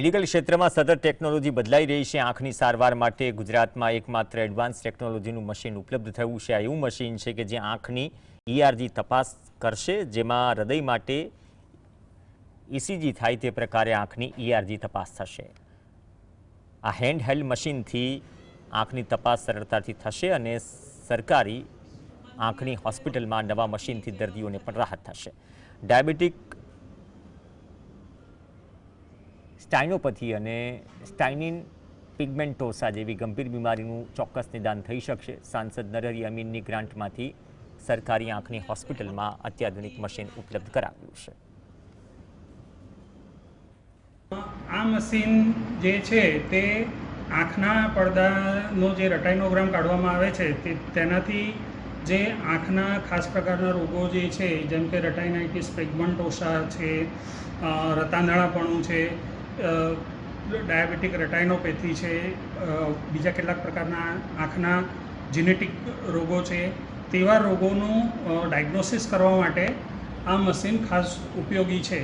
Medical ક્ષેત્રમાં સતત technology બદલાઈ રહી છે. આંખની સારવાર માટે ગુજરાતમાં એકમાત્ર એડવાન્સ ટેકનોલોજીનું મશીન ઉપલબ્ધ થયું છે. આ એવું મશીન છે કે જે આંખની ઈઆરજી તપાસ કરશે, જેમાં હૃદય માટે ઇસીજી થાય તે પ્રકારે આંખની ઈઆરજી તપાસ થશે. આ હેન્ડ હેલ્ડ મશીનથી આંખની તપાસ સરળતાથી થશે અને સરકારી આંખની હોસ્પિટલમાં નવા મશીનથી દર્દીઓને પણ રાહત થશે. ડાયાબિટીક સ્ટાઇનોપથી અને સ્ટાઇનિન પિગમેન્ટોસા જેવી ગંભીર બીમારીનું ચોક્કસ નિદાન થઈ શકશે. સાંસદ નરહરી અમીનની ગ્રાન્ટમાંથી સરકારી આંખની હોસ્પિટલમાં અત્યાધુનિક મશીન ઉપલબ્ધ કરાવ્યું છે. આ મશીન જે છે તે આંખના પડદાનો જે રટાઇનોગ્રામ કાઢવામાં આવે છે તે તેનાથી જે આંખના ખાસ પ્રકારના રોગો જે છે જેમ કે રટાઇનાઇટિસ પેગમેન્ટોસા છે અ, છે ડાયાબિટીક રેટાઇનોપેથી છે બીજા કેટલાક પ્રકારના આંખના જીનેટિક રોગો છે, તેવા રોગોનું ડાયગ્નોસિસ કરવા માટે આ મશીન ખાસ ઉપયોગી છે.